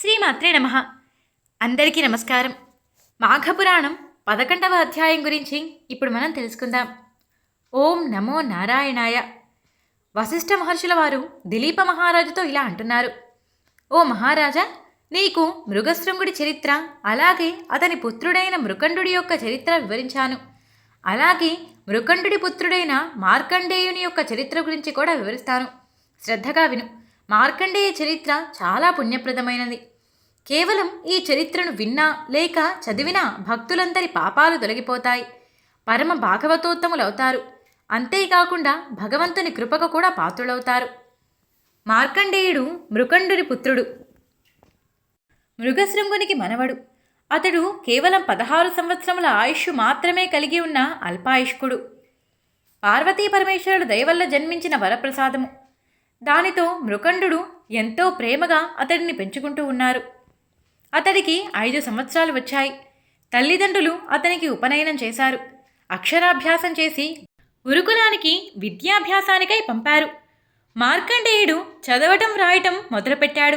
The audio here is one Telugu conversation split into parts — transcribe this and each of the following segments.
శ్రీమాత్రే నమ. అందరికీ నమస్కారం. మాఘపురాణం పదకొండవ అధ్యాయం గురించి ఇప్పుడు మనం తెలుసుకుందాం. ఓం నమో నారాయణాయ. వశిష్ఠ మహర్షుల వారు దిలీప మహారాజుతో ఇలా అంటున్నారు. ఓ మహారాజా నీకు మృగశృంగుడి చరిత్ర అలాగే అతని పుత్రుడైన మృకండుడి యొక్క చరిత్ర వివరించాను. అలాగే మృకండుడి పుత్రుడైన మార్కండేయుని యొక్క చరిత్ర గురించి కూడా వివరిస్తాను. శ్రద్ధగా విను. మార్కండేయ చరిత్ర చాలా పుణ్యప్రదమైనది. కేవలం ఈ చరిత్రను విన్నా లేక చదివినా భక్తులందరి పాపాలు తొలగిపోతాయి. పరమ భాగవతోత్తములవుతారు. అంతేకాకుండా భగవంతుని కృపకు కూడా పాత్రులవుతారు. మార్కండేయుడు మృకండుని పుత్రుడు. మృగశృంగునికి మనవడు. అతడు కేవలం పదహారు సంవత్సరముల ఆయుష్ మాత్రమే కలిగి ఉన్న అల్పాయుష్కుడు. పార్వతీ పరమేశ్వరుడు దయవల్ల జన్మించిన వరప్రసాదము. దానితో మృకండు ఎంతో ప్రేమగా అతడిని పెంచుకుంటూ ఉన్నారు. అతడికి ఐదు సంవత్సరాలు వచ్చాయి. తల్లిదండ్రులు అతనికి ఉపనయనం చేశారు. అక్షరాభ్యాసం చేసి గురుకులానికి విద్యాభ్యాసానికై పంపారు. మార్కండేయుడు చదవటం రాయటం మొదలుపెట్టాడు.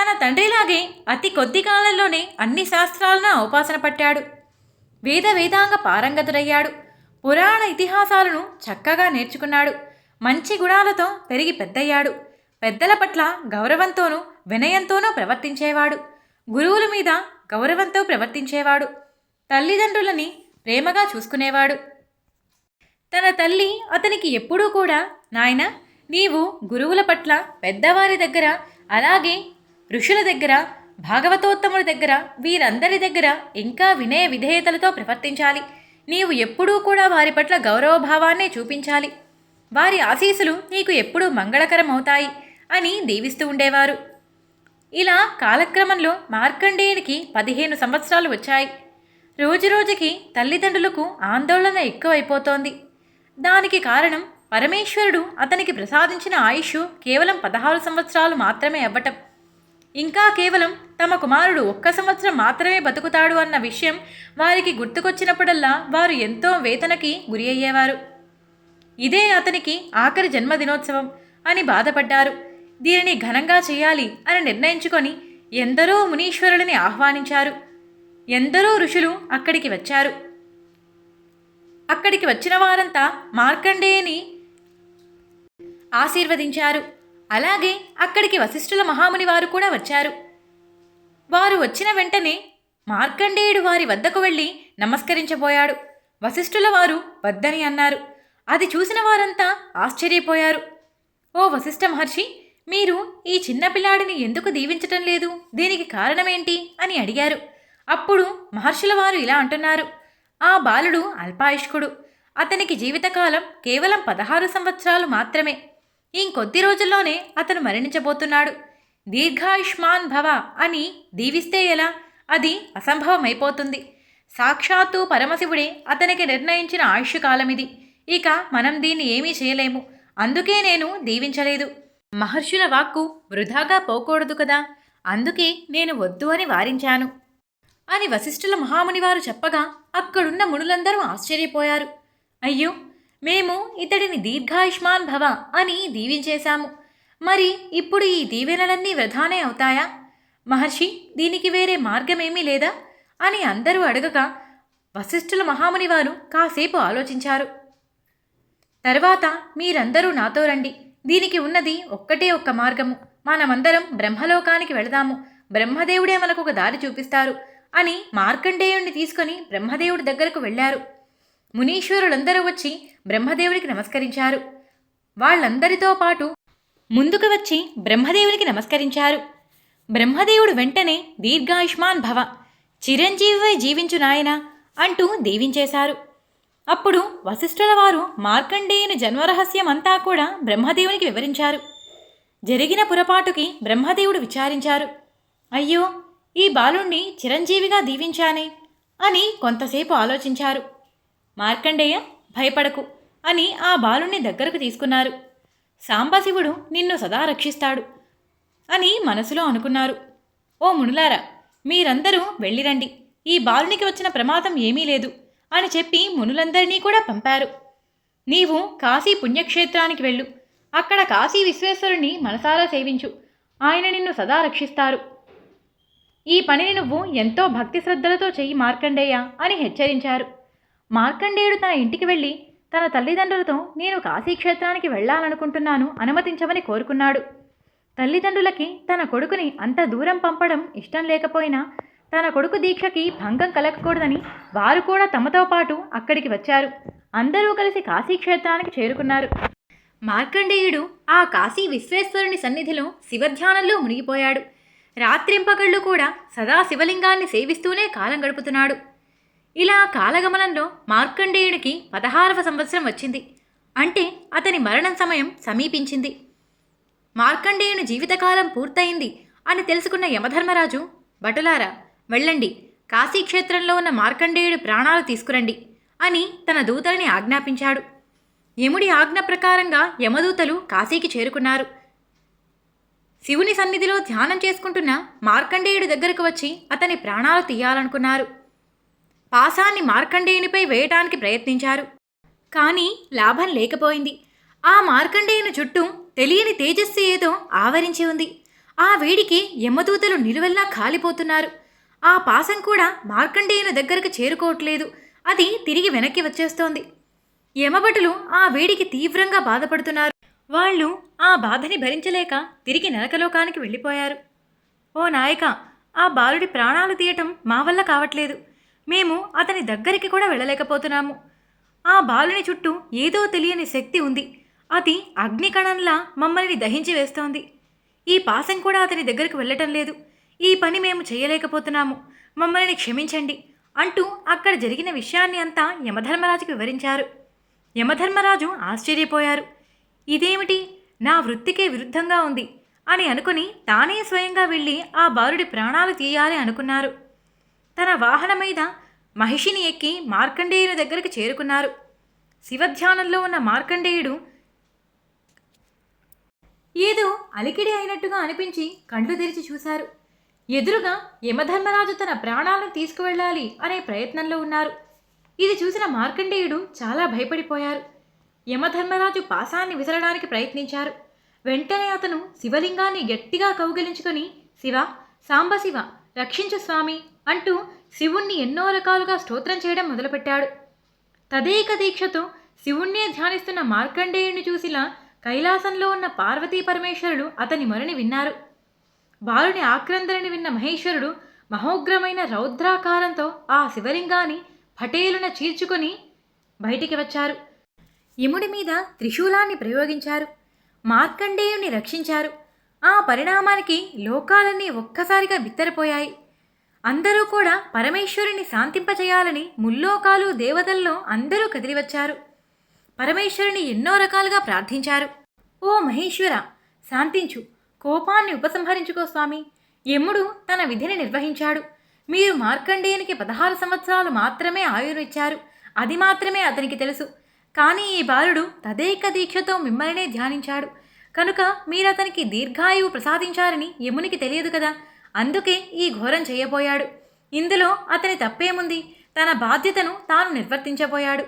తన తండ్రిలాగే అతి కొద్ది కాలంలోనే అన్ని శాస్త్రాలను ఔపాసన పట్టాడు. వేద వేదాంగ పారంగతుడయ్యాడు. పురాణ ఇతిహాసాలను చక్కగా నేర్చుకున్నాడు. మంచి గుణాలతో పెరిగి పెద్దయ్యాడు. పెద్దల పట్ల గౌరవంతోనూ వినయంతోనూ ప్రవర్తించేవాడు. గురువుల మీద గౌరవంతో ప్రవర్తించేవాడు. తల్లిదండ్రులని ప్రేమగా చూసుకునేవాడు. తన తల్లి అతనికి ఎప్పుడూ కూడా నాయన నీవు గురువుల పట్ల పెద్దవారి దగ్గర అలాగే ఋషుల దగ్గర భాగవతోత్తముల దగ్గర వీరందరి దగ్గర ఇంకా వినయ విధేయతలతో ప్రవర్తించాలి. నీవు ఎప్పుడూ కూడా వారి పట్ల గౌరవభావాన్నే చూపించాలి. వారి ఆశీస్సులు నీకు ఎప్పుడూ మంగళకరమవుతాయి అని దీవిస్తూ ఉండేవారు. ఇలా కాలక్రమంలో మార్కండేయునికి పదిహేను సంవత్సరాలు వచ్చాయి. రోజురోజుకి తల్లిదండ్రులకు ఆందోళన ఎక్కువైపోతోంది. దానికి కారణం పరమేశ్వరుడు అతనికి ప్రసాదించిన ఆయుష్ కేవలం పదహారు సంవత్సరాలు మాత్రమే అవ్వటం. ఇంకా కేవలం తమ కుమారుడు ఒక్క సంవత్సరం మాత్రమే బతుకుతాడు అన్న విషయం వారికి గుర్తుకొచ్చినప్పుడల్లా వారు ఎంతో వేతనకి గురి అయ్యేవారు. ఇదే అతనికి ఆఖరి జన్మదినోత్సవం అని బాధపడ్డారు. దీనిని ఘనంగా చేయాలి అని నిర్ణయించుకొని ఎందరో మునీశ్వరులని ఆహ్వానించారు. ఎందరో ఋషులు అక్కడికి వచ్చారు. అక్కడికి వచ్చిన వారంతా మార్కండేయని ఆశీర్వదించారు. అలాగే అక్కడికి వశిష్ఠుల మహాముని వారు కూడా వచ్చారు. వారు వచ్చిన వెంటనే మార్కండేయుడు వారి వద్దకు వెళ్ళి నమస్కరించబోయాడు. వశిష్ఠుల వారు వద్దని అన్నారు. అది చూసిన వారంతా ఆశ్చర్యపోయారు. ఓ వశిష్ఠ మహర్షి మీరు ఈ చిన్నపిల్లాడిని ఎందుకు దీవించటం లేదు? దీనికి కారణమేంటి? అని అడిగారు. అప్పుడు మహర్షుల వారు ఇలా అంటున్నారు. ఆ బాలుడు అల్పాయుష్కుడు. అతనికి జీవితకాలం కేవలం పదహారు సంవత్సరాలు మాత్రమే. ఇంకొద్ది రోజుల్లోనే అతను మరణించబోతున్నాడు. దీర్ఘాయుష్మాన్ భవ అని దీవిస్తే ఎలా? అది అసంభవమైపోతుంది. సాక్షాత్తు పరమశివుడే అతనికి నిర్ణయించిన ఆయుష్ కాలమిది ఇక మనం దీన్ని ఏమీ చేయలేము. అందుకే నేను దీవించలేదు. మహర్షుల వాక్కు వృధాగా పోకూడదు కదా. అందుకే నేను వద్దు అని వారించాను. అని వశిష్ఠుల మహాముని వారు చెప్పగా అక్కడున్న మునులందరూ ఆశ్చర్యపోయారు. అయ్యో మేము ఇతడిని దీర్ఘాయుష్మాన్ భవ అని దీవించేశాము. మరి ఇప్పుడు ఈ దీవెనలన్నీ వృధానే అవుతాయా? మహర్షి దీనికి వేరే మార్గమేమీ లేదా? అని అందరూ అడగగా వశిష్ఠుల మహాముని వారు కాసేపు ఆలోచించారు. తర్వాత మీరందరూ నాతో రండి. దీనికి ఉన్నది ఒక్కటే ఒక్క మార్గము. మనమందరం బ్రహ్మలోకానికి వెళదాము. బ్రహ్మదేవుడే మనకు ఒక దారి చూపిస్తారు అని మార్కండేయుణ్ణి తీసుకొని బ్రహ్మదేవుడి దగ్గరకు వెళ్ళారు. మునీశ్వరులందరూ వచ్చి బ్రహ్మదేవుడికి నమస్కరించారు. వాళ్ళందరితో పాటు ముందుకు వచ్చి బ్రహ్మదేవునికి నమస్కరించారు. బ్రహ్మదేవుడు వెంటనే దీర్ఘాయుష్మాన్ భవ చిరంజీవివై జీవించు నాయనా అంటూ దీవించేశారు. అప్పుడు వశిష్ఠుల వారు మార్కండేయుని జన్మరహస్యం అంతా కూడా బ్రహ్మదేవునికి వివరించారు. జరిగిన పొరపాటుకి బ్రహ్మదేవుడు విచారించారు. అయ్యో ఈ బాలుణ్ణి చిరంజీవిగా దీవించానే అని కొంతసేపు ఆలోచించారు. మార్కండేయ భయపడకు అని ఆ బాలుణ్ణి దగ్గరకు తీసుకున్నారు. సాంబశివుడు నిన్ను సదా రక్షిస్తాడు అని మనసులో అనుకున్నారు. ఓ మునులారా మీరందరూ వెళ్ళిరండి. ఈ బాలునికి వచ్చిన ప్రమాదం ఏమీ లేదు. అని చెప్పి మునులందరినీ కూడా పంపారు. నీవు కాశీ పుణ్యక్షేత్రానికి వెళ్ళు. అక్కడ కాశీ విశ్వేశ్వరుని మనసారా సేవించు. ఆయన నిన్ను సదా రక్షిస్తారు. ఈ పనిని నువ్వు ఎంతో భక్తి శ్రద్ధలతో చెయ్యి మార్కండేయ అని హెచ్చరించారు. మార్కండేయుడు తన ఇంటికి వెళ్ళి తన తల్లిదండ్రులతో నేను కాశీక్షేత్రానికి వెళ్ళాలనుకుంటున్నాను అనుమతించమని కోరుకున్నాడు. తల్లిదండ్రులకి తన కొడుకుని అంత దూరం పంపడం ఇష్టం లేకపోయినా తన కొడుకు దీక్షకి భంగం కలగకూడదని వారు కూడా తమతో పాటు అక్కడికి వచ్చారు. అందరూ కలిసి కాశీక్షేత్రానికి చేరుకున్నారు. మార్కండేయుడు ఆ కాశీ విశ్వేశ్వరుని సన్నిధిలో శివధ్యానంలో మునిగిపోయాడు. రాత్రింపగళ్ళు కూడా సదా శివలింగాన్ని సేవిస్తూనే కాలం గడుపుతున్నాడు. ఇలా కాలగమనంలో మార్కండేయుడికి పదహారవ సంవత్సరం వచ్చింది. అంటే అతని మరణం సమయం సమీపించింది. మార్కండేయుని జీవితకాలం పూర్తయింది అని తెలుసుకున్న యమధర్మరాజు భటులారా వెళ్ళండి. కాశీక్షేత్రంలో ఉన్న మార్కండేయుడి ప్రాణాలు తీసుకురండి అని తన దూతల్ని ఆజ్ఞాపించాడు. యముడి ఆజ్ఞ ప్రకారంగా యమదూతలు కాశీకి చేరుకున్నారు. శివుని సన్నిధిలో ధ్యానం చేసుకుంటున్న మార్కండేయుడి దగ్గరకు వచ్చి అతని ప్రాణాలు తీయాలనుకున్నారు. పాసాన్ని మార్కండేయునిపై వేయటానికి ప్రయత్నించారు. కానీ లాభం లేకపోయింది. ఆ మార్కండేయుని చుట్టూ తెలియని తేజస్సు ఏదో ఆవరించి ఉంది. ఆ వేడికి యమదూతలు నిలువెల్లా కాలిపోతున్నారు. ఆ పాసం కూడా మార్కండేయుని దగ్గరకు చేరుకోవట్లేదు. అది తిరిగి వెనక్కి వచ్చేస్తోంది. యమభటులు ఆ వేడికి తీవ్రంగా బాధపడుతున్నారు. వాళ్ళు ఆ బాధని భరించలేక తిరిగి నరకలోకానికి వెళ్ళిపోయారు. ఓ నాయక ఆ బాలుడి ప్రాణాలు తీయటం మా వల్ల కావట్లేదు. మేము అతని దగ్గరికి కూడా వెళ్ళలేకపోతున్నాము. ఆ బాలుని చుట్టూ ఏదో తెలియని శక్తి ఉంది. అది అగ్నికణంలా మమ్మల్ని దహించి వేస్తోంది. ఈ పాసం కూడా అతని దగ్గరికి వెళ్ళటం లేదు. ఈ పని మేము చేయలేకపోతున్నాము. మమ్మల్ని క్షమించండి అంటూ అక్కడ జరిగిన విషయాన్ని అంతా యమధర్మరాజుకు వివరించారు. యమధర్మరాజు ఆశ్చర్యపోయారు. ఇదేమిటి? నా వృత్తికే విరుద్ధంగా ఉంది అని అనుకుని తానే స్వయంగా వెళ్ళి ఆ బాలుడి ప్రాణాలు తీయాలి అనుకున్నారు. తన వాహనం మీద మహిషిని ఎక్కి మార్కండేయుని దగ్గరికి చేరుకున్నారు. శివధ్యానంలో ఉన్న మార్కండేయుడు ఏదో అలికిడి అయినట్టుగా అనిపించి కళ్ళు తెరిచి చూశారు. ఎదురుగా యమధర్మరాజు తన ప్రాణాలను తీసుకువెళ్ళాలి అనే ప్రయత్నంలో ఉన్నారు. ఇది చూసిన మార్కండేయుడు చాలా భయపడిపోయారు. యమధర్మరాజు పాసాన్ని విసరడానికి ప్రయత్నించారు. వెంటనే అతను శివలింగాన్ని గట్టిగా కౌగిలించుకొని శివ సాంబశివ రక్షించు స్వామి అంటూ శివుణ్ణి ఎన్నో రకాలుగా స్తోత్రం చేయడం మొదలుపెట్టాడు. తదేక దీక్షతో శివుణ్ణే ధ్యానిస్తున్న మార్కండేయుణ్ణి చూసిలా కైలాసంలో ఉన్న పార్వతీ పరమేశ్వరుడు అతని మొరని విన్నారు. బాలుని ఆక్రందనని విన్న మహేశ్వరుడు మహోగ్రమైన రౌద్రాకారంతో ఆ శివలింగాన్ని పటేలున చీల్చుకొని బయటికి వచ్చారు. యముడి మీద త్రిశూలాన్ని ప్రయోగించారు. మార్కండేయుని రక్షించారు. ఆ పరిణామానికి లోకాలన్నీ ఒక్కసారిగా బిత్తరపోయాయి. అందరూ కూడా పరమేశ్వరుని శాంతింపచేయాలని ముల్లోకాలు దేవతల్లో అందరూ కదిలివచ్చారు. పరమేశ్వరుని ఎన్నో రకాలుగా ప్రార్థించారు. ఓ మహేశ్వర శాంతించు. కోపాన్ని ఉపసంహరించుకో స్వామి. యముడు తన విధిని నిర్వహించాడు. మీరు మార్కండేయునికి పదహారు సంవత్సరాలు మాత్రమే ఆయుర్విచ్చారు అది మాత్రమే అతనికి తెలుసు. కానీ ఈ బాలుడు తదేక దీక్షతో మిమ్మల్నే ధ్యానించాడు. కనుక మీరు అతనికి దీర్ఘాయువు ప్రసాదించారని యమునికి తెలియదు కదా. అందుకే ఈ ఘోరం చేయబోయాడు. ఇందులో అతని తప్పేముంది? తన బాధ్యతను తాను నిర్వర్తించబోయాడు.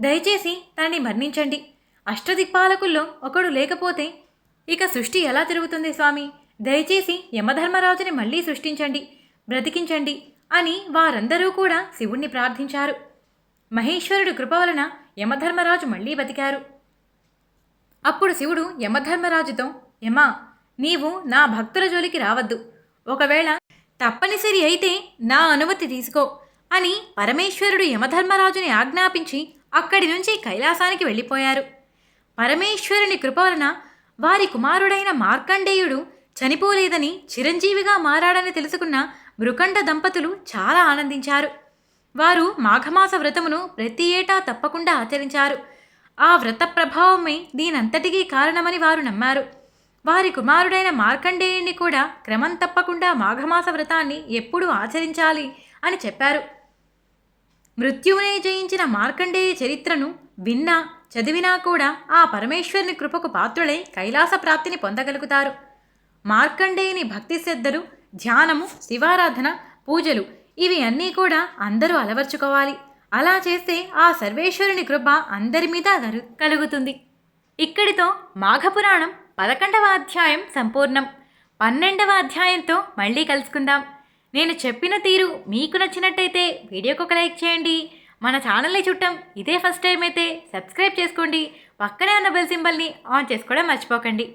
దయచేసి తనని మరణించండి అష్టదిక్పాలకుల్లో ఒకడు లేకపోతే ఇక సృష్టి ఎలా తిరుగుతుంది స్వామి? దయచేసి యమధర్మరాజుని మళ్ళీ సృష్టించండి బ్రతికించండి అని వారందరూ కూడా శివుణ్ణి ప్రార్థించారు. మహేశ్వరుడు కృప వలన యమధర్మరాజు మళ్ళీ బతికారు. అప్పుడు శివుడు యమధర్మరాజుతో యమా నీవు నా భక్తుల జోలికి రావద్దు. ఒకవేళ తప్పనిసరి అయితే నా అనుమతి తీసుకో అని పరమేశ్వరుడు యమధర్మరాజుని ఆజ్ఞాపించి అక్కడి నుంచి కైలాసానికి వెళ్ళిపోయారు. పరమేశ్వరుని కృప వలన వారి కుమారుడైన మార్కండేయుడు చనిపోలేదని చిరంజీవిగా మారాడని తెలుసుకున్న మృకండ దంపతులు చాలా ఆనందించారు. వారు మాఘమాస వ్రతమును ప్రతి ఏటా తప్పకుండా ఆచరించారు. ఆ వ్రత ప్రభావమే దీనంతటికీ కారణమని వారు నమ్మారు. వారి కుమారుడైన మార్కండేయుణ్ణి కూడా క్రమం తప్పకుండా మాఘమాస వ్రతాన్ని ఎప్పుడూ ఆచరించాలి అని చెప్పారు. మృత్యువునే జయించిన మార్కండేయ చరిత్రను విన్నా చదివినా కూడా ఆ పరమేశ్వరుని కృపకు పాత్రులై కైలాస ప్రాప్తిని పొందగలుగుతారు. మార్కండేయుని భక్తి శ్రద్ధలు ధ్యానము శివారాధన పూజలు ఇవి అన్నీ కూడా అందరూ అలవర్చుకోవాలి. అలా చేస్తే ఆ సర్వేశ్వరుని కృప అందరి మీద కలుగుతుంది. ఇక్కడితో మాఘపురాణం పదకొండవ అధ్యాయం సంపూర్ణం. పన్నెండవ అధ్యాయంతో మళ్ళీ కలుసుకుందాం. నేను చెప్పిన తీరు మీకు నచ్చినట్టయితే వీడియోకు ఒక లైక్ చేయండి. మన ఛానల్ని చుట్టం ఇదే ఫస్ట్ టైం అయితే సబ్స్క్రైబ్ చేసుకోండి. పక్కనే ఉన్న బెల్ సింబల్ని ఆన్ చేసుకోవడం మర్చిపోకండి.